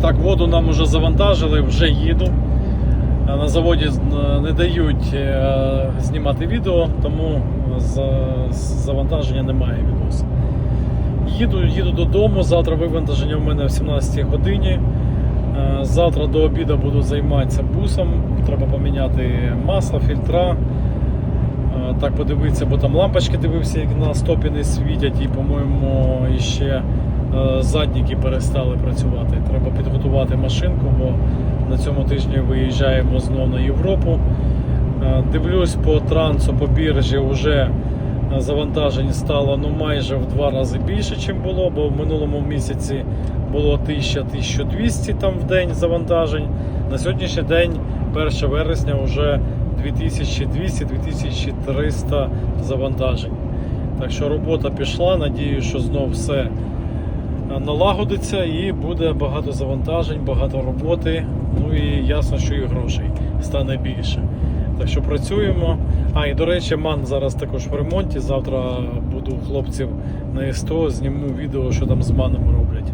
Так, воду нам вже завантажили, вже їду. На заводі не дають е, знімати відео, тому з завантаження немає відосу. Їду, їду додому. Завтра вивантаження в мене в 17 годині. Е, Завтра до обіду буду займатися бусом. Треба поміняти масло, фільтра. Е, Так подивитися, бо там лампочки дивився, як на стопі не світять, і, по-моєму, іще е, задніки перестали працювати. Треба підготувати машинку, бо на цьому тижні виїжджаємо знову на Європу. Е, Дивлюсь по трансу, по біржі вже е, завантажень стало ну, майже в два рази більше, ніж було, бо в минулому місяці було 1000-1200 там в день завантажень. На сьогоднішній день, 1 вересня, вже 2200-2300 завантажень. Так що робота пішла, надію, що знов все е, налагодиться і буде багато завантажень, багато роботи. Ну і ясно, що і грошей стане більше. Так що працюємо. А, і до речі, ман зараз також в ремонті. Завтра буду хлопців на СТО, зніму відео, що там з маном роблять.